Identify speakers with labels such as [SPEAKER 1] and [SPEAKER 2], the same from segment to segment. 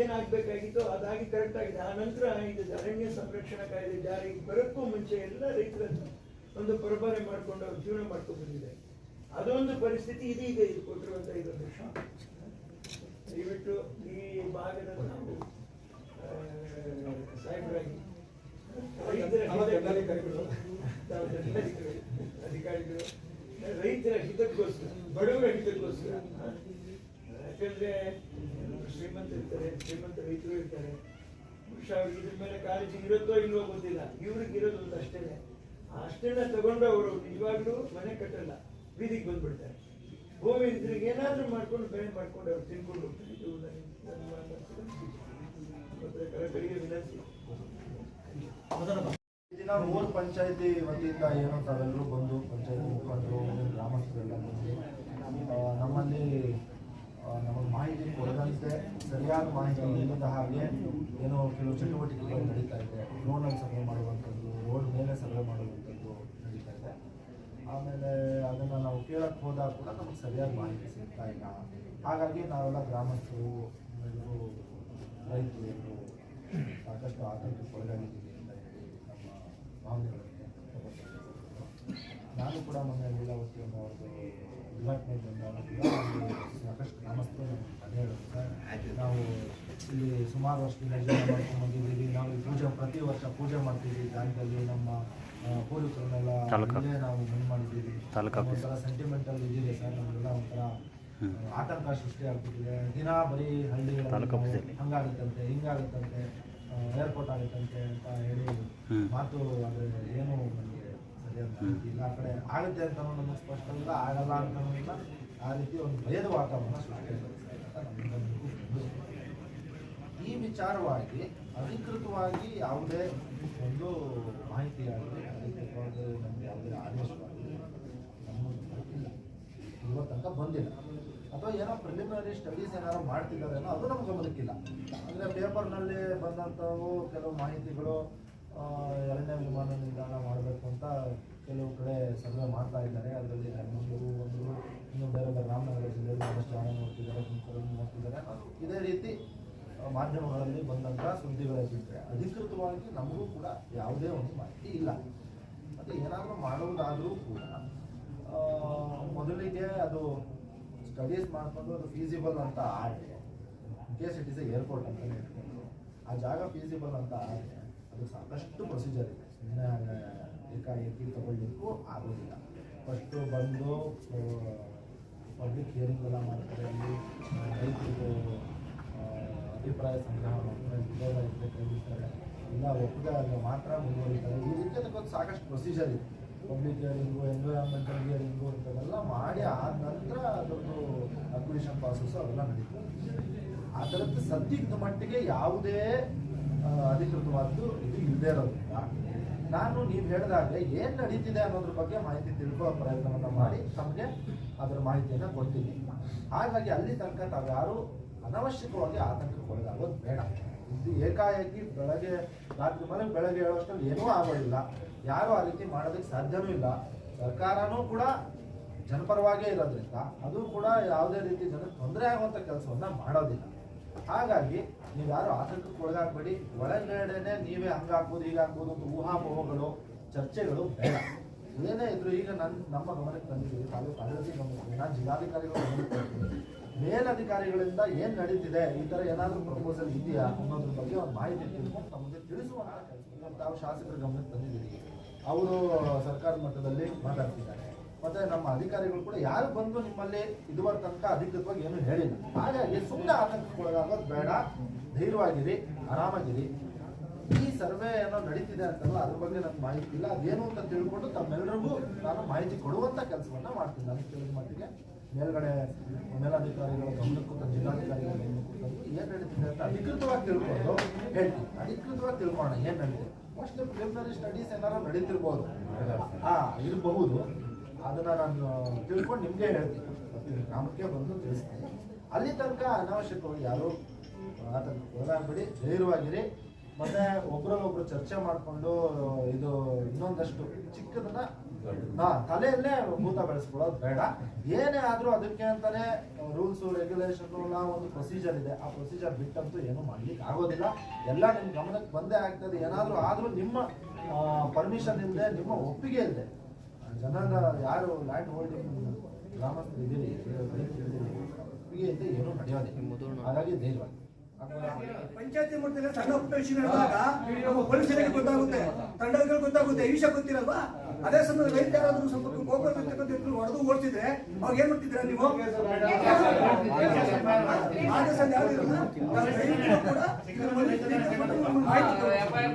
[SPEAKER 1] ಏನಾಗಬೇಕಾಗಿತ್ತೋ? ಅದಾಗಿ ಕರೆಕ್ಟ್ ಆಗಿದೆ. ಆ ನಂತರ ಇದು ಅರಣ್ಯ ಸಂರಕ್ಷಣಾ ಕಾಯ್ದೆ ಜಾರಿಗೆ ಬರೋಕ್ಕೂ ಮುಂಚೆ ಎಲ್ಲ ರೈತರ ಒಂದು ಪರಬಾರೆ ಮಾಡಿಕೊಂಡು ಅವ್ರು ಜೀವನ ಮಾಡ್ಕೊಂಡು ಬಂದಿದೆ ಅದೊಂದು ಪರಿಸ್ಥಿತಿ ಇದೀಗ ಇದು ಕೊಟ್ಟಿರುವಂಥ ಇದು ದೃಶ್ಯ ದಯವಿಟ್ಟು ಈ ಭಾಗದ ನಾವು ಸಾಹೇಬರಾಗಿ ಅಧಿಕಾರಿಗಳು. ರೈತರ ಹಿತಕ್ಕೋಸ್ಕರ ಬಡವರ ಹಿತಕ್ಕೋಸ್ಕರ ಯಾಕಂದ್ರೆ ಶ್ರೀಮಂತ ಇರ್ತಾರೆ, ಶ್ರೀಮಂತ ರೈತರು ಇರ್ತಾರೆ. ಪುರುಷ ಅವ್ರಿಗೆ ಇದ್ರ ಮೇಲೆ ಕಾಳಜಿ ಇರುತ್ತೋ ಇಲ್ವೋ ಗೊತ್ತಿಲ್ಲ. ಇವ್ರಿಗೆ ಇರೋದು ಒಂದು ಅಷ್ಟೇನೆ ಅಷ್ಟೇನ ತಗೊಂಡು ಅವರು ನಿಜವಾಗ್ಲೂ ಮನೆ ಕಟ್ಟಲ್ಲ, ಬೀದಿಗೆ ಬಂದ್ಬಿಡ್ತಾರೆ. ಭೂಮಿ ಇದ್ರಿಗೆ ಏನಾದರೂ ಮಾಡ್ಕೊಂಡು ಬೇರೆ ಮಾಡ್ಕೊಂಡು ಅವ್ರು ತಿನ್ಕೊಂಡು ವಿನಂತಿ.
[SPEAKER 2] ದಿನ ಮೂರು ಪಂಚಾಯತಿ ವತಿಯಿಂದ ಏನೋ ತಾವೆಲ್ಲರೂ ಬಂದು ಪಂಚಾಯತಿ ಊರಿನ ಗ್ರಾಮಸ್ಥರೆಲ್ಲ ಬಂದು ನಮ್ಮಲ್ಲಿ ನಮಗೆ ಮಾಹಿತಿ ಕೊಡದಂತೆ ಸರಿಯಾದ ಮಾಹಿತಿ ಇಲ್ಲದ ಹಾಗೆ ಏನೋ ಕೆಲವು ಚಟುವಟಿಕೆಗಳು ನಡೀತಾ ಇದೆ. ಡ್ರೋನಲ್ಲಿ ಸರ್ವೆ ಮಾಡುವಂಥದ್ದು, ರೋಡ್ ಮೇಲೆ ಸರ್ವೆ ಮಾಡುವಂಥದ್ದು ನಡೀತಾ ಇದೆ. ಆಮೇಲೆ ಅದನ್ನು ನಾವು ಕೇಳಕ್ಕೆ ಹೋದಾಗ ಕೂಡ ನಮಗೆ ಸರಿಯಾದ ಮಾಹಿತಿ ಸಿಗ್ತಾ ಇಲ್ಲ. ಹಾಗಾಗಿ ನಾವೆಲ್ಲ ಗ್ರಾಮಸ್ಥರು ಎಲ್ಲರೂ ರೈತರು ಸಾಕಷ್ಟು ಆತಂಕಕ್ಕೆ ಒಳಗಾಗಿದ್ದೀವಿ ಅಂತ ಹೇಳಿ ನಮ್ಮ ಭಾವನೆಗಳಿಗೆ ನಾನು ಕೂಡ ಮೊನ್ನೆ ಲೀಲಾವತಿ ಅನ್ನೋ ಸಾಕಷ್ಟು ಗ್ರಾಮಸ್ಥರು ನಮ್ಗೆ ಹೇಳೋದು ಸರ್ ನಾವು ಇಲ್ಲಿ ಸುಮಾರು ವರ್ಷದಿಂದ ಜೀವನ ಮಾಡ್ಕೊಂಡು ಬಂದಿದ್ದೀವಿ ನಾವು ಪೂಜೆ ಪ್ರತಿ ವರ್ಷ ಪೂಜೆ ಮಾಡ್ತೀವಿ ದಾನದಲ್ಲಿ ನಮ್ಮ ಪೂರ್ವಿಕರನ್ನೆಲ್ಲ ಇಲ್ಲೇ ನಾವು ಇದು ಮಾಡಿದ್ದೀವಿ. ಒಂಥರ ಸೆಂಟಿಮೆಂಟಲ್ ಇದಿದೆ ಸರ್ ನಮಗೆಲ್ಲ ಒಂಥರ ಆತಂಕ ಸೃಷ್ಟಿ ಆಗ್ಬಿಟ್ಟಿದೆ ದಿನ ಬರೀ ಹಳ್ಳಿಗಳಲ್ಲಿ. ಹಂಗಾಗುತ್ತಂತೆ ಹಿಂಗಾಗುತ್ತಂತೆ ಏರ್ಪೋರ್ಟ್ ಆಗುತ್ತಂತೆ ಅಂತ ಹೇಳಿ. ಮಾತು ಅದು ಏನು ನಮಗೆ ಅಂತ ಕಡೆ ಆಗುತ್ತೆ ಅಂತ ನಮಗೆ ಸ್ಪಷ್ಟ ಇಲ್ಲ ಆಗಲ್ಲ ಅಂತ ಆ ರೀತಿ ಒಂದು ಭಯದ ವಾತಾವರಣ ಸೃಷ್ಟಿ. ಈ ವಿಚಾರವಾಗಿ, ಅಧಿಕೃತವಾಗಿ ಯಾವುದೇ ಒಂದು ಮಾಹಿತಿಯಾಗಲಿ ಅಧಿಕೃತವಾಗಿ ನಮಗೆ ಯಾವುದೇ ಆದೇಶವಾಗಲಿ ಗೊತ್ತಿಲ್ಲ. ತನಕ ಬಂದಿಲ್ಲ. ಅಥವಾ ಏನೋ ಪ್ರಿಲಿಮಿನರಿ ಸ್ಟಡೀಸ್ ಏನಾದ್ರು ಮಾಡ್ತಿದ್ದಾರೆ ಅದು ನಮ್ಗೆ ಗಮನಕ್ಕಿಲ್ಲ. ಅಂದರೆ ಪೇಪರ್ನಲ್ಲಿ ಬಂದಂಥವು ಕೆಲವು ಮಾಹಿತಿಗಳು ಎರಡನೇ ವಿಮಾನ ನಿಲ್ದಾಣ ಮಾಡಬೇಕು ಅಂತ ಕೆಲವು ಕಡೆ ಸರ್ವೆ ಮಾಡ್ತಾ ಇದ್ದಾರೆ. ಅದರಲ್ಲಿ ಮಂಗಳೂರು ಒಂದು ಇನ್ನು ಬೇರೆ ಬೇರೆ ರಾಮನಗರ ಜಿಲ್ಲೆಯಲ್ಲಿ ಒಂದಷ್ಟು ಜನ ನೋಡ್ತಿದ್ದಾರೆ, ತುಮಕೂರಲ್ಲಿ ನೋಡ್ತಿದ್ದಾರೆ. ಇದೇ ರೀತಿ ಮಾಧ್ಯಮಗಳಲ್ಲಿ ಬಂದಂಥ ಸುದ್ದಿಗಳ ಬಿಟ್ಟರೆ ಅಧಿಕೃತವಾಗಿ ನಮಗೂ ಕೂಡ ಯಾವುದೇ ಒಂದು ಮಾಹಿತಿ ಇಲ್ಲ. ಮತ್ತು ಏನಾದರೂ ಮಾಡುವುದಾದರೂ ಕೂಡ ಮೊದಲಿಗೆ ಅದು ಸ್ಟಡೀಸ್ ಮಾಡಿಕೊಂಡು ಅದು ಫೀಸಿಬಲ್ ಅಂತ ಆದರೆ in case it is a airport ಅಂತ ಇಟ್ಕೊಂಡು ಆ ಜಾಗ ಫೀಸಿಬಲ್ ಅಂತ ಆದರೆ ಅದು ಸಾಕಷ್ಟು ಪ್ರೊಸೀಜರ್ ಇದೆ. ಸುಮ್ಮನೆ ಏಕಾಏಕಿ ತಗೊಳ್ಳಿಕ್ಕೂ ಆಗೋದಿಲ್ಲ. ಫಸ್ಟು ಬಂದು ಪಬ್ಲಿಕ್ ಹಿಯರಿಂಗ್ ಎಲ್ಲ ಮಾಡ್ತಾರೆ. ಅಲ್ಲಿ ರೈತರಿಗೆ ಅಭಿಪ್ರಾಯ ಸಂಗ್ರಹ ಮಾಡ್ತಾರೆ ಕರೀತಾರೆ ಇಲ್ಲ ಒಪ್ಪಿಗೆ ಆದ್ರೆ ಮಾತ್ರ ಮುಂದುವರಿತಾರೆ. ಈ ರೀತಿ ಅದಕ್ಕೊಂದು ಸಾಕಷ್ಟು ಪ್ರೊಸೀಜರ್ ಇದೆ. ಪಬ್ಲಿಕ್ ಹಿಯರಿಂಗು ಎನ್ವಿರಾನ್ಮೆಂಟಲ್ ಹಿಯರಿಂಗು ಇಂಥವೆಲ್ಲ ಮಾಡಿ ಆದ ನಂತರ ಅದೊಂದು ಅಕ್ವಿಷನ್ ಪ್ರಾಸೆಸ್ ಅವೆಲ್ಲ ನಡೀತದೆ. ಆ ಥರದ್ದು ಸದ್ಯದ ಮಟ್ಟಿಗೆ ಯಾವುದೇ ಅಧಿಕೃತವಾದ್ದು ಇದು ಇಲ್ಲದೆ ಇರೋದ್ರಿಂದ ನಾನು ನೀವು ಹೇಳಿದಾಗ ಏನು ನಡೀತಿದೆ ಅನ್ನೋದ್ರ ಬಗ್ಗೆ ಮಾಹಿತಿ ತಿಳ್ಕೊಳ್ಳೋ ಪ್ರಯತ್ನವನ್ನು ಮಾಡಿ ತಮಗೆ ಅದರ ಮಾಹಿತಿಯನ್ನು ಕೊಡ್ತೀನಿ. ಹಾಗಾಗಿ ಅಲ್ಲಿ ತನಕ ತಾವ್ಯಾರು ಅನವಶ್ಯಕವಾಗಿ ಆತಂಕಕ್ಕೆ ಒಳಗಾಗೋದು ಬೇಡ. ಇದು ಏಕಾಏಕಿ ಬೆಳಗ್ಗೆ ರಾತ್ರಿ ಮನೆ ಬೆಳಗ್ಗೆ ಹೇಳೋಷ್ಟರಲ್ಲಿ ಏನೂ ಆಗೋದಿಲ್ಲ. ಯಾರು ಆ ರೀತಿ ಮಾಡೋದಕ್ಕೆ ಸಾಧ್ಯವೂ ಇಲ್ಲ. ಸರ್ಕಾರನೂ ಕೂಡ ಜನಪರವಾಗೇ ಇರೋದ್ರಿಂದ ಅದು ಕೂಡ ಯಾವುದೇ ರೀತಿ ಜನಕ್ಕೆ ತೊಂದರೆ ಆಗುವಂಥ ಕೆಲಸವನ್ನ ಮಾಡೋದಿಲ್ಲ. ಹಾಗಾಗಿ ನೀವು ಯಾರು ಆತಂಕಕ್ಕೆ ಒಳಗಾಗಬೇಡಿ. ಒಳಗಡೆನೆ ನೀವೇ ಹಂಗಾಗ್ಬೋದು, ಹೀಗಾಗ್ಬೋದು ಅಂತ ಊಹಾಪೋಹಗಳು ಚರ್ಚೆಗಳು ಬೇಡ. ಏನೇ ಇದ್ರು ಈಗ ನನ್ನ ನಮ್ಮ ಗಮನಕ್ಕೆ ತಂದಿದ್ದೀವಿ ತಾಲೂಕು ಆಡಳಿತ ಗಮನಕ್ಕೆ ನಾನು ಜಿಲ್ಲಾಧಿಕಾರಿಗಳ ಗಮನಕ್ಕೆ ಮೇಲಧಿಕಾರಿಗಳಿಂದ ಏನು ನಡೀತಿದೆ? ಈ ಥರ ಏನಾದರೂ ಪ್ರಪೋಸಲ್ ಇದೆಯಾ ಅನ್ನೋದ್ರ ಬಗ್ಗೆ ಒಂದು ಮಾಹಿತಿ ತಿಳ್ಕೊಂಡು ನಮಗೆ ತಿಳಿಸುವಂಥ ಕೆಲಸ. ತಾವು ಶಾಸಕರ ಗಮನಕ್ಕೆ ತಂದಿದ್ದೀವಿ ಅವರು ಸರ್ಕಾರದ ಮಟ್ಟದಲ್ಲಿ ಮಾತಾಡ್ತಿದ್ದಾರೆ. ಮತ್ತೆ ನಮ್ಮ ಅಧಿಕಾರಿಗಳು ಕೂಡ ಯಾರು ಬಂದು ನಿಮ್ಮಲ್ಲಿ ಇದುವರ ತನಕ ಅಧಿಕೃತವಾಗಿ ಏನು ಹೇಳಿಲ್ಲ. ಹಾಗಾಗಿ ಸುಮ್ಮನೆ ಆತಂಕಕ್ಕೊಳಗಾಗೋದು ಬೇಡ. ಧೈರ್ಯವಾಗಿರಿ, ಆರಾಮಾಗಿರಿ. ಈ ಸರ್ವೆ ಏನೋ ನಡೀತಿದೆ ಅಂತಲ್ಲ, ಅದ್ರ ಬಗ್ಗೆ ನನಗೆ ಮಾಹಿತಿ ಇಲ್ಲ. ಅದೇನು ಅಂತ ತಿಳ್ಕೊಂಡು ತಮ್ಮೆಲ್ಲರಿಗೂ ನಾನು ಮಾಹಿತಿ ಕೊಡುವಂತ ಕೆಲಸವನ್ನ ಮಾಡ್ತೀನಿ. ನನಗೆ ತಿಳಿದ ಮಟ್ಟಿಗೆ ಮೇಲ್ಗಡೆ ಮೇಲಾಧಿಕಾರಿಗಳು ಗಮನಕ್ಕೂ ತಂದು ಜಿಲ್ಲಾಧಿಕಾರಿಗಳು ಗಮನಕ್ಕೂ ಏನ್ ನಡೀತಿದೆ ಅಂತ ಅಧಿಕೃತವಾಗಿ ತಿಳ್ಕೊಂಡು ಹೇಳ್ತೀನಿ. ಅಧಿಕೃತವಾಗಿ ತಿಳ್ಕೊಳ್ಳೋಣ ಏನು ನಡೀತಿದೆ. ಮೋಸ್ಟ್ಲಿ ಪ್ರಿಲಿಮಿನರಿ ಸ್ಟಡೀಸ್ ಏನಾದ್ರು ನಡೀತಿರ್ಬೋದು. ಹಾ ಇರಬಹುದು. ಅದನ್ನ ನಾನು ತಿಳ್ಕೊಂಡು ನಿಮ್ಗೆ ಹೇಳ್ತೀನಿ. ಗ್ರಾಮಕ್ಕೆ ಬಂದು ತಿಳಿಸ್ತೀನಿ. ಅಲ್ಲಿ ತನಕ ಅನಾವಶ್ಯಕವಾಗಿ ಯಾರು ಆತಂಕಕ್ಕೆ ಒಳಗಾಗ್ಬೇಡಿ ಧೈರ್ಯವಾಗಿರಿ ಮತ್ತೆ ಒಬ್ರಲ್ಲೊಬ್ರು ಚರ್ಚೆ ಮಾಡಿಕೊಂಡು ಇದು ಇನ್ನೊಂದಷ್ಟು ಚಿಕ್ಕದನ್ನ ನಾ ತಲೆಯಲ್ಲೇ ಭೂತ ಬೆಳೆಸ್ಕೊಳ್ಳೋದು ಬೇಡ. ಏನೇ ಆದ್ರೂ ಅದಕ್ಕೆ ಅಂತಾನೆ ರೂಲ್ಸ್ ರೆಗ್ಯುಲೇಷನ್ ಒಂದು ಪ್ರೊಸೀಜರ್ ಇದೆ. ಆ ಪ್ರೊಸೀಜರ್ ಬಿಟ್ಟಂತೂ ಏನು ಮಾಡ್ಲಿಕ್ಕೆ ಆಗೋದಿಲ್ಲ. ಎಲ್ಲ ನಿಮ್ಮ ಗಮನಕ್ಕೆ ಬಂದೇ ಆಗ್ತದೆ. ಏನಾದ್ರೂ ಆದ್ರೂ ನಿಮ್ಮ ಪರ್ಮಿಷನ್ ಇಲ್ಲದೆ ನಿಮ್ಮ ಒಪ್ಪಿಗೆ ಇಲ್ಲದೆ ಜನರ ಯಾರು ಲ್ಯಾಂಡ್ ಹೋಲ್ಡಿಂಗ್ ಗ್ರಾಮಸ್ಥರು ಇದ್ದೀರಿ ಏನು ನಡೆಯೋದಿಲ್ಲ ಹಾಗಾಗಿ ಧೈರ್ಯ.
[SPEAKER 3] ಪಂಚಾಯತಿ ಮಟ್ಟದಲ್ಲಿ ಸಣ್ಣ ನಮ್ಮ ಪೊಲೀಸರಿಗೆ ಗೊತ್ತಾಗುತ್ತೆ ತಂಡಗಳಿಗೆ ಗೊತ್ತಾಗುತ್ತೆ ಈ ವಿಷಯ ಗೊತ್ತಿರಲ್ವಾ? ಅದೇ ಸಮಯ ರೈತ ಯಾರಾದ್ರೂ ಸ್ವಲ್ಪ ಇದ್ರು ಹೊಡೆದು ಓಡಿಸಿದ್ರೆ ಅವಾಗ ಏನ್ ಮಾಡ್ತಿದ್ದೀರಾ ನೀವು? ಆದೇಶ ನಮ್ಗೆ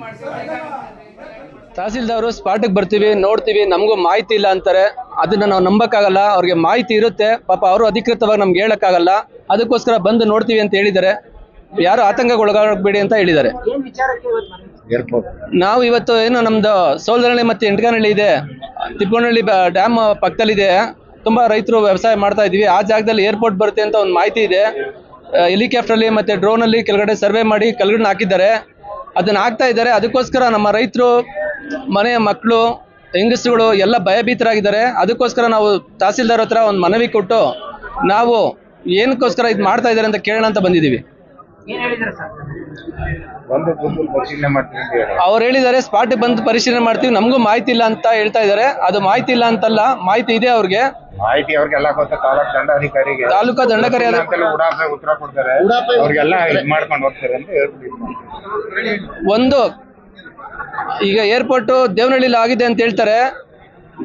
[SPEAKER 3] ಮಾಹಿತಿ ಕೊಡಿ.
[SPEAKER 4] ತಹಸೀಲ್ದಾರು ಸ್ಪಾಟಿಗೆ ಬರ್ತೀವಿ, ನೋಡ್ತೀವಿ, ನಮಗೂ ಮಾಹಿತಿ ಇಲ್ಲ ಅಂತಾರೆ. ಅದನ್ನ ನಾವು ನಂಬಕ್ಕಾಗಲ್ಲ, ಅವ್ರಿಗೆ ಮಾಹಿತಿ ಇರುತ್ತೆ. ಪಾಪ ಅವರು ಅಧಿಕೃತವಾಗಿ ನಮ್ಗೆ ಹೇಳಕ್ಕಾಗಲ್ಲ. ಅದಕ್ಕೋಸ್ಕರ ಬಂದು ನೋಡ್ತೀವಿ ಅಂತ ಹೇಳಿದ್ದಾರೆ. ಯಾರು ಆತಂಕಕ್ಕೆ ಒಳಗಾಗಬೇಡಿ ಅಂತ ಹೇಳಿದ್ದಾರೆ. ನಾವು ಇವತ್ತು ಏನು, ನಮ್ದು ಸೋಲ್ದರಳ್ಳಿ ಮತ್ತೆ ಎಂಟಗಾನಹಳ್ಳಿ ಇದೆ. ತಿಪ್ಪನಹಳ್ಳಿ ಡ್ಯಾಮ್ ಪಕ್ಕದಲ್ಲಿದೆ. ತುಂಬಾ ರೈತರು ವ್ಯವಸಾಯ ಮಾಡ್ತಾ ಇದೀವಿ ಆ ಜಾಗದಲ್ಲಿ ಏರ್ಪೋರ್ಟ್ ಬರುತ್ತೆ ಅಂತ ಒಂದು ಮಾಹಿತಿ ಇದೆ. ಹೆಲಿಕಾಪ್ಟರ್ಲಿ ಮತ್ತೆ ಡ್ರೋನಲ್ಲಿ ಕೆಳಗಡೆ ಸರ್ವೆ ಮಾಡಿ ಕಲ್ಗಡನ್ನ ಹಾಕಿದ್ದಾರೆ. ಅದನ್ನ ಹಾಕ್ತಾ ಇದ್ದಾರೆ. ಅದಕ್ಕೋಸ್ಕರ ನಮ್ಮ ರೈತರು ಮನೆ ಮಕ್ಕಳು ಹೆಂಗಸುಗಳು ಎಲ್ಲ ಭಯಭೀತರಾಗಿದ್ದಾರೆ. ಅದಕ್ಕೋಸ್ಕರ ನಾವು ತಹಸೀಲ್ದಾರ್ ಹತ್ರ ಒಂದು ಮನವಿ ಕೊಟ್ಟು ನಾವು ಏನಕ್ಕೋಸ್ಕರ ಇದು ಮಾಡ್ತಾ ಇದ್ದಾರೆ ಅಂತ ಕೇಳೋಣ ಅಂತ ಬಂದಿದ್ದೀವಿ. ಅವ್ರು ಹೇಳಿದ್ದಾರೆ ಸ್ಪಾಟ್ ಬಂದು ಪರಿಶೀಲನೆ ಮಾಡ್ತೀವಿ. ನಮಗೂ ಮಾಹಿತಿ ಇಲ್ಲ ಅಂತ ಹೇಳ್ತಾ ಇದ್ದಾರೆ. ಅದು ಮಾಹಿತಿ ಇಲ್ಲ ಅಂತಲ್ಲ ಮಾಹಿತಿ ಇದೆ ಅವ್ರಿಗೆ.
[SPEAKER 5] ಮಾಹಿತಿ ಅವ್ರಿಗೆಲ್ಲ ಗೊತ್ತ. ತಾಲೂಕ್ ದಂಡಾಧಿಕಾರಿಗೆ.
[SPEAKER 4] ತಾಲೂಕಾ
[SPEAKER 5] ದಂಡಕಾರಿ ಉತ್ತರ ಕೊಡ್ತಾರೆ. ಅವ್ರಿಗೆಲ್ಲ ಇದ್ ಮಾಡ್ಕೊಂಡು ಹೋಗ್ತಾರೆ ಅಂತ ಹೇಳ್ಬಿಟ್ಟು
[SPEAKER 4] ಒಂದು ಈಗ ಏರ್ಪೋರ್ಟ್ ದೇವನಹಳ್ಳಿಲಿ ಆಗಿದೆ ಅಂತ ಹೇಳ್ತಾರೆ.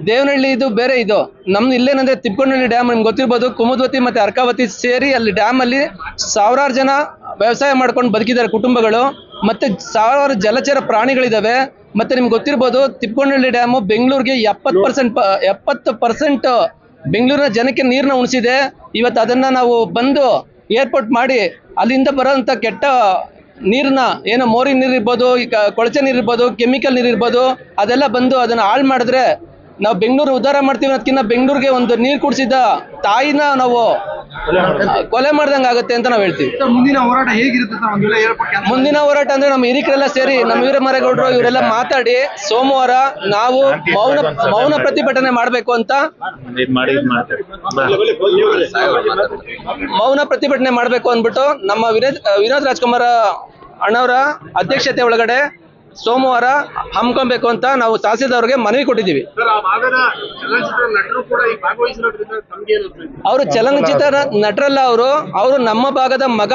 [SPEAKER 4] ದೇವನಹಳ್ಳಿ ಇದು ಬೇರೆ ಇದು. ನಮ್ ಇಲ್ಲೇನಂದ್ರೆ ತಿಪ್ಪನಹಳ್ಳಿ ಡ್ಯಾಮ್ ನಿಮ್ಗೆ ಗೊತ್ತಿರ್ಬೋದು. ಕುಮುದ್ವತಿ ಮತ್ತೆ ಅರ್ಕಾವತಿ ಸೇರಿ ಅಲ್ಲಿ ಡ್ಯಾಮ್ ಅಲ್ಲಿ ಸಾವಿರಾರು ಜನ ವ್ಯವಸಾಯ ಮಾಡ್ಕೊಂಡು ಬದುಕಿದ್ದಾರೆ ಕುಟುಂಬಗಳು. ಮತ್ತೆ ಸಾವಿರಾರು ಜಲಚರ ಪ್ರಾಣಿಗಳಿದಾವೆ. ಮತ್ತೆ ನಿಮ್ಗೆ ಗೊತ್ತಿರ್ಬೋದು ತಿಪ್ಪನಹಳ್ಳಿ ಡ್ಯಾಮು ಬೆಂಗಳೂರಿಗೆ ಎಪ್ಪತ್ತು ಪರ್ಸೆಂಟ್ ಎಪ್ಪತ್ತು ಪರ್ಸೆಂಟ್ ಬೆಂಗಳೂರಿನ ಜನಕ್ಕೆ ನೀರನ್ನ ಉಣಿಸಿದೆ. ಇವತ್ತು ಅದನ್ನ ನಾವು ಬಂದು ಏರ್ಪೋರ್ಟ್ ಮಾಡಿ ಅಲ್ಲಿಂದ ಬರೋಂಥ ಕೆಟ್ಟ ನೀರನ್ನ ಏನು ಮೋರಿ ನೀರು ಇರ್ಬೋದು ಈಗ ಕೊಳಚೆ ನೀರು ಇರ್ಬೋದು ಕೆಮಿಕಲ್ ನೀರು ಇರ್ಬೋದು ಅದೆಲ್ಲ ಬಂದು ಅದನ್ನ ಹಾಳು ಮಾಡಿದ್ರೆ ನಾವು ಬೆಂಗಳೂರು ಉದ್ಧಾರ ಮಾಡ್ತೀವಿ ಅನ್ನೋದಕ್ಕಿಂತ ಬೆಂಗಳೂರಿಗೆ ಒಂದು ನೀರು ಕುಡಿಸಿದ ತಾಯಿನ ನಾವು ಕೊಲೆ ಮಾಡ್ದಂಗೆ ಆಗುತ್ತೆ ಅಂತ ನಾವು ಹೇಳ್ತೀವಿ.
[SPEAKER 6] ಮುಂದಿನ ಹೋರಾಟ ಹೇಗಿರುತ್ತೆ
[SPEAKER 4] ಮುಂದಿನ ಹೋರಾಟ ಅಂದ್ರೆ ನಮ್ಮ ಹಿರಿಕರೆಲ್ಲ ಸೇರಿ ನಮ್ಮ ವೀರಮರೇಗೌಡರು ಇವರೆಲ್ಲ ಮಾತಾಡಿ ಸೋಮವಾರ ನಾವು ಮೌನ ಮೌನ ಪ್ರತಿಭಟನೆ ಮಾಡಬೇಕು ಅಂತ
[SPEAKER 5] ಮಾಡಿ ಮಾಡ್ತಾರೆ
[SPEAKER 4] ಮೌನ ಪ್ರತಿಭಟನೆ ಮಾಡಬೇಕು ಅಂದ್ಬಿಟ್ಟು ನಮ್ಮ ವಿನೋದ್ ವಿನೋದ್ ರಾಜ್ಕುಮಾರ್ ಅಣ್ಣವರ ಅಧ್ಯಕ್ಷತೆ ಒಳಗಡೆ ಸೋಮವಾರ ಹಮ್ಮಿಕೊಳ್ಬೇಕು ಅಂತ ನಾವು ತಹಸೀಲ್ದಾರ್ಗೆ ಮನವಿ ಕೊಟ್ಟಿದ್ದೀವಿ.
[SPEAKER 6] ಸರ್ ಆ ಭಾಗದ ಚಲನಚಿತ್ರ ನಟರು ಕೂಡ ಈ ಭಾಗವಹಿಸಿರೋದ್ರಿಂದ ತಮ್ಗೆ ಏನು
[SPEAKER 4] ಅವರು ಚಲನಚಿತ್ರ ನಟರಲ್ಲ ಅವರು ಅವರು ನಮ್ಮ ಭಾಗದ ಮಗ.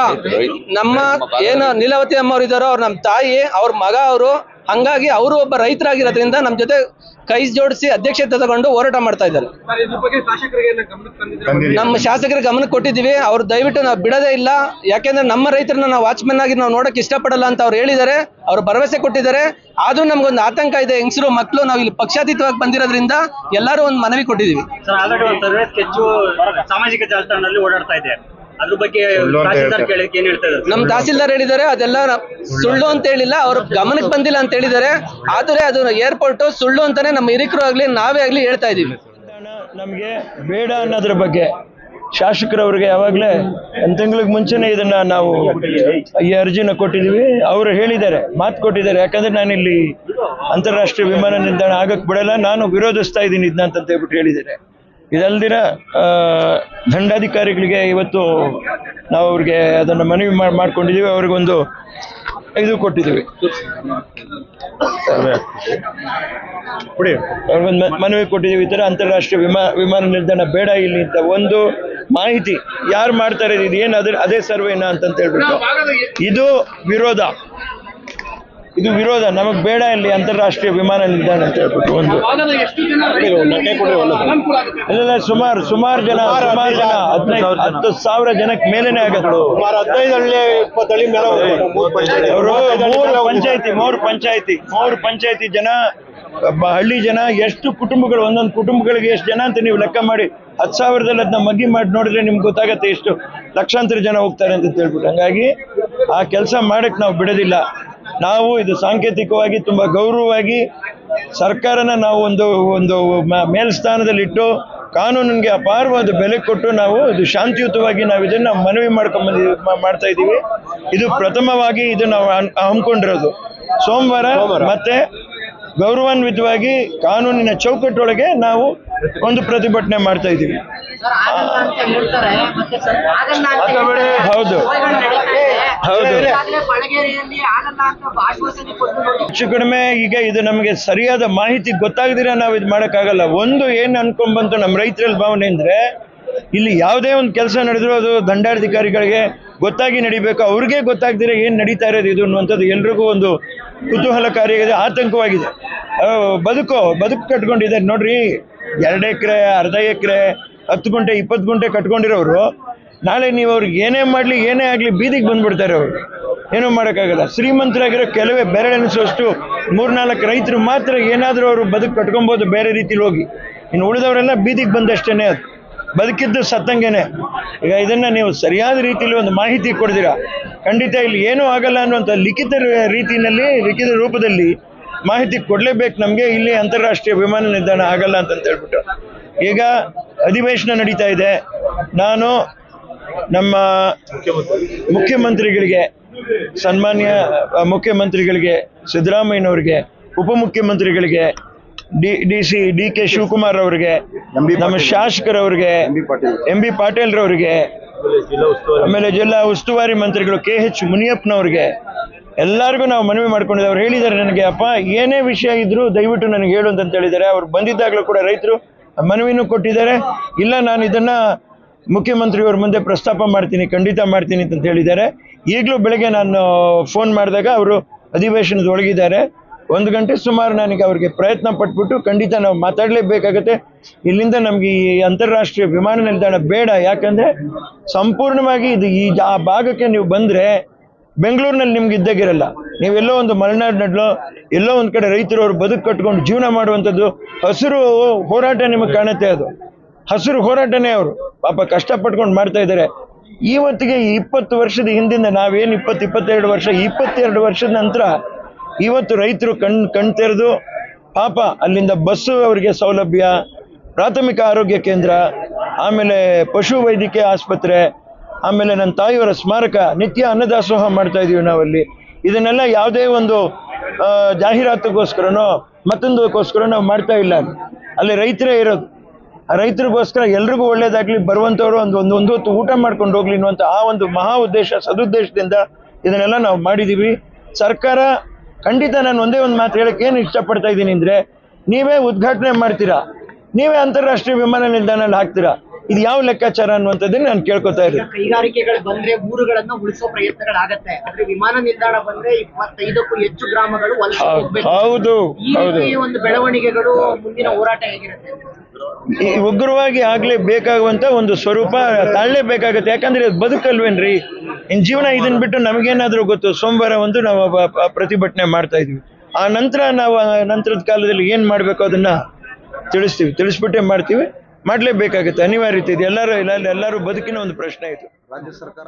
[SPEAKER 4] ನಮ್ಮ ಏನು ನೀಲಾವತಿ ಅಮ್ಮ ಅವರು ಇದ್ದಾರೋ ಅವ್ರು ನಮ್ಮ ತಾಯಿ ಅವ್ರ ಮಗ ಅವರು ಹಂಗಾಗಿ ಅವರು ಒಬ್ಬ ರೈತರಾಗಿರೋದ್ರಿಂದ ನಮ್ಮ ಜೊತೆ ಕೈ ಜೋಡಿಸಿ ಅಧ್ಯಕ್ಷತೆ ತಗೊಂಡು ಹೋರಾಟ ಮಾಡ್ತಾ ಇದ್ದಾರೆ.
[SPEAKER 6] ಸರ್ ಇದ್ರ ಬಗ್ಗೆ ಶಾಸಕರಿಗೆ ಗಮನಕ್ಕೆ
[SPEAKER 5] ತಂದಿದ್ದೀವಿ.
[SPEAKER 4] ನಮ್ಮ ಶಾಸಕರ ಗಮನಕ್ಕೆ ಕೊಟ್ಟಿದ್ದೀವಿ. ಅವ್ರು ದಯವಿಟ್ಟು ನಾವು ಬಿಡದೇ ಇಲ್ಲ. ಯಾಕೆಂದ್ರೆ ನಮ್ಮ ರೈತರನ್ನ ನಾವು ವಾಚ್ಮನ್ ಆಗಿ ನಾವು ನೋಡಕ್ ಇಷ್ಟಪಡಲ್ಲ ಅಂತ ಅವ್ರು ಹೇಳಿದ್ದಾರೆ. ಅವ್ರು ಭರವಸೆ ಕೊಟ್ಟಿದ್ದಾರೆ. ಆದ್ರೂ ನಮ್ಗೊಂದು ಆತಂಕ ಇದೆ. ಹೆಂಗಸರು ಮಕ್ಕಳು ನಾವು ಇಲ್ಲಿ ಪಕ್ಷಾತೀತವಾಗಿ ಬಂದಿರೋದ್ರಿಂದ ಎಲ್ಲರೂ ಒಂದು ಮನವಿ ಕೊಟ್ಟಿದ್ದೀವಿ.
[SPEAKER 7] ಸರ್ ಆಲ್ರೆಡಿ ಒಂದು ಸರ್ವೆ ಸ್ಕೆಚ್ ಸಾಮಾಜಿಕ ಜಾಲತಾಣದಲ್ಲಿ ಓಡಾಡ್ತಾ ಇದೆ. ಅದ್ರ ಬಗ್ಗೆ ತಹಸೀಲ್ದಾರ್. ಏನ್ ಹೇಳ್ತಾ ಇದ್ದಾರೆ?
[SPEAKER 4] ನಮ್ಮ ತಹಸೀಲ್ದಾರ್ ಹೇಳಿದ್ದಾರೆ ಅದೆಲ್ಲ ಸುಳ್ಳು ಅಂತ ಹೇಳಿಲ್ಲ ಅವ್ರ ಗಮನಕ್ಕೆ ಬಂದಿಲ್ಲ ಅಂತ ಹೇಳಿದ್ದಾರೆ. ಆದ್ರೆ ಅದು ಏರ್ಪೋರ್ಟ್ ಸುಳ್ಳು ಅಂತಾನೆ ನಮ್ಮ ಹಿರಿಕರು ಆಗ್ಲಿ ನಾವೇ ಆಗ್ಲಿ ಹೇಳ್ತಾ ಇದೀವಿ
[SPEAKER 8] ನಮಗೆ ಬೇಡ ಅನ್ನೋದ್ರ ಬಗ್ಗೆ. ಶಾಸಕರವ್ರಿಗೆ ಯಾವಾಗಲೇ ಒಂದು ತಿಂಗಳಿಗೆ ಮುಂಚೆನೇ ಇದನ್ನ ನಾವು ಈ ಅರ್ಜಿನ ಕೊಟ್ಟಿದೀವಿ. ಅವರು ಹೇಳಿದ್ದಾರೆ ಮಾತು ಕೊಟ್ಟಿದ್ದಾರೆ. ಯಾಕಂದ್ರೆ ನಾನು ಇಲ್ಲಿ ಅಂತಾರಾಷ್ಟ್ರೀಯ ವಿಮಾನ ನಿಲ್ದಾಣ ಆಗಕ್ಕೆ ಬಿಡಲ್ಲ ನಾನು ವಿರೋಧಿಸ್ತಾ ಇದ್ದೀನಿ ಇದನ್ನ ಅಂತ ಹೇಳ್ಬಿಟ್ಟು ಹೇಳಿದ್ದಾರೆ. ಇದಲ್ದಿರ ದಂಡಾಧಿಕಾರಿಗಳಿಗೆ ಇವತ್ತು ನಾವು ಅವ್ರಿಗೆ ಅದನ್ನು ಮನವಿ ಮಾಡಿಕೊಂಡಿದ್ದೀವಿ ಮಾಡ್ಕೊಂಡಿದ್ದೀವಿ ಅವ್ರಿಗೊಂದು ಇದು ಕೊಟ್ಟಿದ್ದೀವಿ ಅವ್ರಿಗೊಂದು ಮನವಿ ಕೊಟ್ಟಿದ್ದೀವಿ ಈ ಥರ ಅಂತಾರಾಷ್ಟ್ರೀಯ ವಿಮಾ ವಿಮಾನ ನಿಲ್ದಾಣ ಬೇಡ ಇಲ್ಲಿ ಅಂತ ಒಂದು ಮಾಹಿತಿ ಯಾರು ಮಾಡ್ತಾರೆ ಇದು ಏನು ಅದ್ರ ಅದೇ ಸರ್ವೇನಾ ಅಂತಂತ ಹೇಳ್ಬಿಟ್ಟು. ಇದು ವಿರೋಧ. ಇದು ವಿರೋಧ ನಮಗೆ ಬೇಡ ಇಲ್ಲಿ ಅಂತಾರಾಷ್ಟ್ರೀಯ ವಿಮಾನ ನಿಲ್ದಾಣ ಅಂತ ಹೇಳ್ಬಿಟ್ಟು ಒಂದು. ಇಲ್ಲ ಸುಮಾರು ಸುಮಾರು ಜನ ಸುಮಾರು ಜನ ಹದಿನೈದು ಹತ್ತು ಸಾವಿರ ಜನಕ್ಕೆ ಮೇಲೇನೆ ಆಗತ್ತೆ ಅವರು ಮೂರು ಪಂಚಾಯತಿ. ಮೂರು ಪಂಚಾಯತಿ ಮೂರು ಪಂಚಾಯತಿ ಜನ ಹಳ್ಳಿ ಜನ ಎಷ್ಟು ಕುಟುಂಬಗಳು ಒಂದೊಂದು ಕುಟುಂಬಗಳಿಗೆ ಎಷ್ಟು ಜನ ಅಂತ ನೀವು ಲೆಕ್ಕ ಮಾಡಿ ಹತ್ತು ಸಾವಿರದಲ್ಲಿ ಅದನ್ನ ಮಗ್ಗಿ ಮಾಡಿ ನೋಡಿದ್ರೆ ನಿಮ್ಗೆ ಗೊತ್ತಾಗತ್ತೆ ಎಷ್ಟು ಲಕ್ಷಾಂತರ ಜನ ಹೋಗ್ತಾರೆ ಅಂತ ಹೇಳ್ಬಿಟ್ಟು. ಹಂಗಾಗಿ ಆ ಕೆಲಸ ಮಾಡಕ್ಕೆ ನಾವು ಬಿಡೋದಿಲ್ಲ. ನಾವು ಇದು ಸಾಂಕೇತಿಕವಾಗಿ ತುಂಬ ಗೌರವವಾಗಿ ಸರ್ಕಾರನ ನಾವು ಒಂದು ಒಂದು ಮೇಲ್ಸ್ಥಾನದಲ್ಲಿಟ್ಟು ಕಾನೂನಿಗೆ ಅಪಾರವಾದ ಬೆಲೆ ಕೊಟ್ಟು ನಾವು ಇದು ಶಾಂತಿಯುತವಾಗಿ ನಾವು ಇದನ್ನ ಮನವಿ ಮಾಡ್ಕೊಂಡ್ ಬಂದಿ ಮಾಡ್ತಾ ಇದ್ದೀವಿ. ಇದು ಪ್ರಥಮವಾಗಿ ಇದು ನಾವು ಹಮ್ಮಿಕೊಂಡಿರೋದು. ಸೋಮವಾರ ಮತ್ತೆ ಗೌರವಾನ್ವಿತವಾಗಿ ಕಾನೂನಿನ ಚೌಕಟ್ಟೊಳಗೆ ನಾವು ಒಂದು ಪ್ರತಿಭಟನೆ ಮಾಡ್ತಾ ಇದ್ದೀವಿ.
[SPEAKER 9] ಸರ್ ಆಗಲ್ಲ ಅಂತ ಹೇಳ್ತಾರೆ. ಮತ್ತೆ ಸರ್ ಆಗಲ್ಲ ಅಂತ ಹೇಳ್ತಾರೆ.
[SPEAKER 8] ಹೌದು. ಹೆಚ್ಚು ಕಡಿಮೆ ಈಗ ಇದು ನಮಗೆ ಸರಿಯಾದ ಮಾಹಿತಿ ಗೊತ್ತಾಗದಿರ ನಾವು ಇದು ಮಾಡೋಕ್ಕಾಗಲ್ಲ. ಒಂದು ಏನು ಅನ್ಕೊಂಡ್ಬಂತು ನಮ್ಮ ರೈತರಲ್ಲಿ ಭಾವನೆ ಅಂದ್ರೆ ಇಲ್ಲಿ ಯಾವುದೇ ಒಂದು ಕೆಲಸ ನಡೆದ್ರು ಅದು ದಂಡಾಧಿಕಾರಿಗಳಿಗೆ ಗೊತ್ತಾಗಿ ನಡಿಬೇಕು. ಅವ್ರಿಗೆ ಗೊತ್ತಾಗ್ದಿರ ಏನು ನಡೀತಾ ಇರೋದು ಇದು ಅನ್ನುವಂಥದ್ದು ಎಲ್ರಿಗೂ ಒಂದು ಕುತೂಹಲಕಾರಿಯಾಗಿದೆ ಆತಂಕವಾಗಿದೆ. ಬದುಕು ಬದುಕು ಕಟ್ಕೊಂಡಿದ್ದಾರೆ. ನೋಡ್ರಿ ಎರಡು ಎಕರೆ ಅರ್ಧ ಎಕರೆ ಹತ್ತು ಗುಂಟೆ ಇಪ್ಪತ್ತು ಗುಂಟೆ ಕಟ್ಕೊಂಡಿರೋರು ನಾಳೆ ನೀವು ಅವ್ರಿಗೆ ಏನೇ ಮಾಡಲಿ, ಏನೇ ಆಗಲಿ ಬೀದಿಗೆ ಬಂದ್ಬಿಡ್ತಾರೆ ಅವರು. ಏನೂ ಮಾಡೋಕ್ಕಾಗಲ್ಲ. ಶ್ರೀಮಂತರಾಗಿರೋ ಕೆಲವೇ ಬೆರಳೆನಿಸುವಷ್ಟು ಮೂರ್ನಾಲ್ಕು ರೈತರು ಮಾತ್ರ ಏನಾದರೂ ಅವರು ಬದುಕು ಕಟ್ಕೊಬೋದು ಬೇರೆ ರೀತಿಲಿ ಹೋಗಿ. ಇನ್ನು ಉಳಿದವರೆಲ್ಲ ಬೀದಿಗೆ ಬಂದಷ್ಟೇ ಅದು. ಬದುಕಿದ್ದು ಸತ್ತಂಗೆನೆ. ಈಗ ಇದನ್ನು ನೀವು ಸರಿಯಾದ ರೀತಿಯಲ್ಲಿ ಒಂದು ಮಾಹಿತಿ ಕೊಡ್ತೀರಾ ಖಂಡಿತ ಇಲ್ಲಿ ಏನೂ ಆಗಲ್ಲ ಅನ್ನುವಂಥ ಲಿಖಿತ ರೀತಿಯಲ್ಲಿ, ಲಿಖಿತ ರೂಪದಲ್ಲಿ ಮಾಹಿತಿ ಕೊಡಲೇಬೇಕು ನಮಗೆ. ಇಲ್ಲಿ ಅಂತಾರಾಷ್ಟ್ರೀಯ ವಿಮಾನ ನಿಲ್ದಾಣ ಆಗಲ್ಲ ಅಂತಂತ ಹೇಳ್ಬಿಟ್ಟು ಈಗ ಅಧಿವೇಶನ ನಡೀತಾ ಇದೆ. ನಾನು ನಮ್ಮ ಮುಖ್ಯಮಂತ್ರಿಗಳಿಗೆ ಸನ್ಮಾನ್ಯ ಮುಖ್ಯಮಂತ್ರಿಗಳಿಗೆ ಸಿದ್ದರಾಮಯ್ಯನವರಿಗೆ ಉಪಮುಖ್ಯಮಂತ್ರಿಗಳಿಗೆ D D C D K Shivakumar ಅವರಿಗೆ ನಮ್ಮ ಶಾಸಕರವ್ರಿಗೆ ಎಂ ಬಿ ಪಾಟೀಲ್ರವ್ರಿಗೆ ಆಮೇಲೆ ಜಿಲ್ಲಾ ಉಸ್ತುವಾರಿ ಮಂತ್ರಿಗಳು ಕೆ ಎಚ್ ಮುನಿಯಪ್ಪನವ್ರಿಗೆ ಎಲ್ಲರಿಗೂ ನಾವು ಮನವಿ ಮಾಡ್ಕೊಂಡಿದ್ದೆ ಅವ್ರು ಹೇಳಿದ್ದಾರೆ ನನಗೆ ಅಪ್ಪ ಏನೇ ವಿಷಯ ಇದ್ರೂ ದಯವಿಟ್ಟು ನನಗೆ ಹೇಳು ಅಂತ ಹೇಳಿದ್ದಾರೆ ಅವ್ರು ಬಂದಿದ್ದಾಗಲೂ ಕೂಡ ರೈತರು ಮನವಿನೂ ಕೊಟ್ಟಿದ್ದಾರೆ. ಇಲ್ಲ ನಾನು ಇದನ್ನ ಮುಖ್ಯಮಂತ್ರಿಯವ್ರ ಮುಂದೆ ಪ್ರಸ್ತಾಪ ಮಾಡ್ತೀನಿ, ಖಂಡಿತ ಮಾಡ್ತೀನಿ ಅಂತ ಹೇಳಿದ್ದಾರೆ. ಈಗಲೂ ಬೆಳಗ್ಗೆ ನಾನು ಫೋನ್ ಮಾಡಿದಾಗ ಅವರು ಅಧಿವೇಶನದ ಒಳಗಿದ್ದಾರೆ. ಒಂದು ಗಂಟೆ ಸುಮಾರು ನನಗೆ ಅವ್ರಿಗೆ ಪ್ರಯತ್ನ ಪಟ್ಬಿಟ್ಟು ಖಂಡಿತ ನಾವು ಮಾತಾಡಲೇಬೇಕಾಗತ್ತೆ. ಇಲ್ಲಿಂದ ನಮಗೆ ಈ ಅಂತಾರಾಷ್ಟ್ರೀಯ ವಿಮಾನ ನಿಲ್ದಾಣ ಬೇಡ. ಯಾಕಂದ್ರೆ ಸಂಪೂರ್ಣವಾಗಿ ಇದು ಈ ಆ ಭಾಗಕ್ಕೆ ನೀವು ಬಂದ್ರೆ ಬೆಂಗಳೂರಿನಲ್ಲಿ ನಿಮ್ಗೆ ಇದ್ದಾಗಿರಲ್ಲ. ನೀವೆಲ್ಲೋ ಒಂದು ಮಲೆನಾಡಿನಲ್ಲೋ ಎಲ್ಲೋ ಒಂದು ಕಡೆ ರೈತರು ಅವ್ರು ಬದುಕು ಕಟ್ಕೊಂಡು ಜೀವನ ಮಾಡುವಂಥದ್ದು ಹಸಿರು ಹೋರಾಟ ನಿಮಗೆ ಕಾಣುತ್ತೆ ಅದು. ಹಸಿರು ಹೋರಾಟನೇ ಅವರು. ಪಾಪ ಕಷ್ಟಪಟ್ಕೊಂಡು ಮಾಡ್ತಾ ಇದ್ದಾರೆ. ಇವತ್ತಿಗೆ ಇಪ್ಪತ್ತು ವರ್ಷದ ಹಿಂದಿಂದ ನಾವೇನು ಇಪ್ಪತ್ತು, ಇಪ್ಪತ್ತೆರಡು ವರ್ಷ, ಇಪ್ಪತ್ತೆರಡು ವರ್ಷದ ನಂತರ ಇವತ್ತು ರೈತರು ಕಣ್ ಕಣ್ ತೆರೆದು ಪಾಪ ಅಲ್ಲಿಂದ ಬಸ್ಸು ಅವರಿಗೆ ಸೌಲಭ್ಯ, ಪ್ರಾಥಮಿಕ ಆರೋಗ್ಯ ಕೇಂದ್ರ, ಆಮೇಲೆ ಪಶು ವೈದ್ಯಕೀಯ ಆಸ್ಪತ್ರೆ, ಆಮೇಲೆ ನನ್ನ ತಾಯಿಯವರ ಸ್ಮಾರಕ, ನಿತ್ಯ ಅನ್ನದಾಸೋಹ ಮಾಡ್ತಾ ಇದೀವಿ ನಾವಲ್ಲಿ. ಇದನ್ನೆಲ್ಲ ಯಾವುದೇ ಒಂದು ಜಾಹೀರಾತುಗೋಸ್ಕರನೋ ಮತ್ತೊಂದಕ್ಕೋಸ್ಕರ ನಾವು ಮಾಡ್ತಾ ಇಲ್ಲ. ಅಲ್ಲಿ. ರೈತರೇ ಇರೋದು. ರೈತರಿಗೋಸ್ಕರ ಎಲ್ರಿಗೂ ಒಳ್ಳೇದಾಗ್ಲಿ ಬರುವಂತವರು ಒಂದು ಒಂದು ಒಂದು ಹೊತ್ತು ಊಟ ಮಾಡ್ಕೊಂಡು ಹೋಗ್ಲಿ ಅನ್ನುವಂತ ಆ ಒಂದು ಮಹಾ ಉದ್ದೇಶ ಸದುದ್ದೇಶದಿಂದ ಇದನ್ನೆಲ್ಲ ನಾವು ಮಾಡಿದೀವಿ. ಸರ್ಕಾರ ಖಂಡಿತ ನಾನು ಒಂದೇ ಒಂದು ಮಾತು ಹೇಳಕ್ಕೆ ಏನು ಇಷ್ಟಪಡ್ತಾ ಇದ್ದೀನಿ ಅಂದ್ರೆ ನೀವೇ ಉದ್ಘಾಟನೆ ಮಾಡ್ತೀರಾ? ನೀವೇ ಅಂತಾರಾಷ್ಟ್ರೀಯ ವಿಮಾನ ನಿಲ್ದಾಣಲ್ಲಿ ಹಾಕ್ತೀರಾ? ಇದು ಯಾವ ಲೆಕ್ಕಾಚಾರ ಅನ್ನುವಂಥದ್ದನ್ನ ನಾನು ಕೇಳ್ಕೊತಾ ಇದ್ದೀನಿ
[SPEAKER 9] ಕೈಗಾರಿಕೆಗಳು ಬಂದ್ರೆ ಊರುಗಳನ್ನ ಉಳಿಸೋ ಪ್ರಯತ್ನಗಳಾಗತ್ತೆ. ಆದ್ರೆ ವಿಮಾನ ನಿಲ್ದಾಣ ಬಂದ್ರೆ ಇಪ್ಪತ್ತೈದಕ್ಕೂ ಹೆಚ್ಚು ಗ್ರಾಮಗಳು
[SPEAKER 8] ಹೌದು ಹೌದು
[SPEAKER 9] ಈ ಒಂದು ಬೆಳವಣಿಗೆಗಳು ಮುಂದಿನ ಹೋರಾಟ ಹೇಗಿರುತ್ತೆ?
[SPEAKER 8] ಉಗ್ರವಾಗಿ ಆಗ್ಲೇ ಬೇಕಾಗುವಂತ ಒಂದು ಸ್ವರೂಪ ತಾಳ್ಲೇಬೇಕಾಗತ್ತೆ. ಯಾಕಂದ್ರೆ ಬದುಕಲ್ವೇನ್ರಿ? ಇನ್ ಜೀವನ ಇದನ್ನ ಬಿಟ್ಟು ನಮಗೇನಾದ್ರೂ ಗೊತ್ತು, ಸೋಮವಾರ ಒಂದು ನಾವು ಪ್ರತಿಭಟನೆ ಮಾಡ್ತಾ ಇದ್ವಿ. ಆ ನಂತರ ನಾವು ನಂತರದ ಕಾಲದಲ್ಲಿ ಏನ್ ಮಾಡ್ಬೇಕು ಅದನ್ನ ತಿಳಿಸ್ತೀವಿ. ತಿಳಿಸ್ಬಿಟ್ಟೆ ಮಾಡ್ತೀವಿ. ಮಾಡ್ಲೇಬೇಕಾಗತ್ತೆ. ಅನಿವಾರ್ಯತೆ ಇದೆ. ಎಲ್ಲರೂ ಇಲ್ಲ ಎಲ್ಲರೂ ಬದುಕಿನ ಒಂದು ಪ್ರಶ್ನೆ ಇದು.
[SPEAKER 2] ರಾಜ್ಯ ಸರ್ಕಾರ